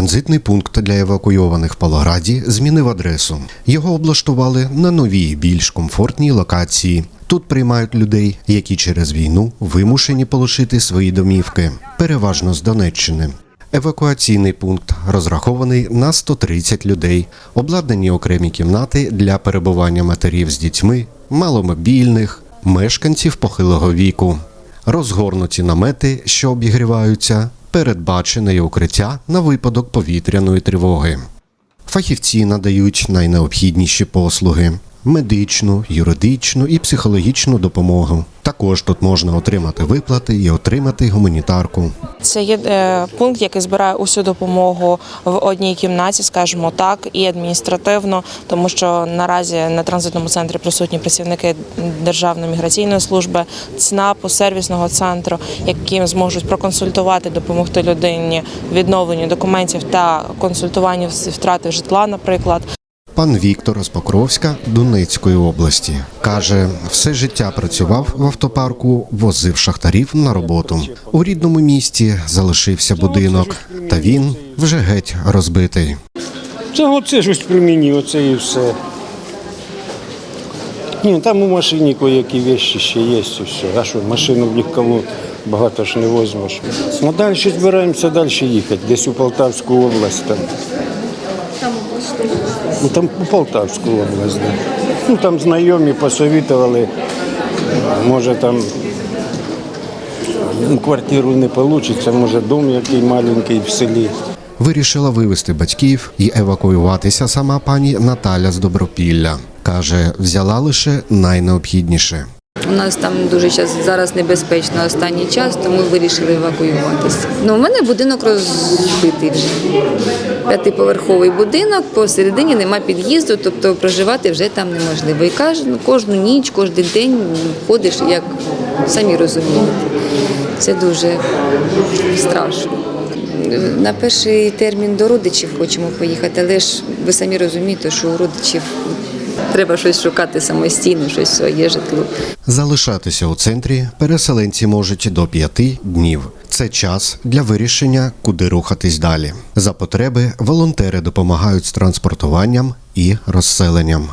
Транзитний пункт для евакуйованих в Павлограді змінив адресу. Його облаштували на новій, більш комфортній локації. Тут приймають людей, які через війну вимушені полишити свої домівки, переважно з Донеччини. Евакуаційний пункт розрахований на 130 людей, обладнані окремі кімнати для перебування матерів з дітьми, маломобільних, мешканців похилого віку, розгорнуті намети, що обігріваються, передбачене укриття на випадок повітряної тривоги. Фахівці надають найнеобхідніші послуги: медичну, юридичну і психологічну допомогу. Також тут можна отримати виплати і отримати гуманітарку. Це є е, пункт, який збирає усю допомогу в одній кімнаті, скажімо так, і адміністративно, тому що наразі на транзитному центрі присутні працівники Державної міграційної служби, ЦНАПу, сервісного центру, які зможуть проконсультувати, допомогти людині в відновленні документів та консультуванню втрати житла, наприклад. Пан Віктор з Покровська Донецької області каже, все життя працював в автопарку, возив шахтарів на роботу. У рідному місті залишився будинок, та він вже геть розбитий. Це оце щось при мені, оце і все. Ні, там у машині які вещи ще є, все. А що, машину в нікого багато ж не возьмеш. Ну далі збираємося далі їхати, десь у Полтавську область там. Ну там у Полтавську область, да. Ну там знайомі посовітували, може там ну, квартиру не вийде, може дом який маленький в селі. Вирішила вивезти батьків і евакуюватися сама пані Наталя з Добропілля. Каже, взяла лише найнеобхідніше. У нас там дуже час зараз небезпечно останній час, тому вирішили евакуюватися. Ну, у мене будинок розбитий вже. П'ятиповерховий будинок, посередині нема під'їзду, тобто проживати вже там неможливо. І кожну, кожну ніч, кожен день ходиш, як самі розумієте. Це дуже страшно. На перший термін до родичів хочемо поїхати, але ж ви самі розумієте, що у родичів треба щось шукати самостійно, щось своє житло. Залишатися у центрі переселенці можуть до п'яти днів. Це час для вирішення, куди рухатись далі. За потреби волонтери допомагають з транспортуванням і розселенням.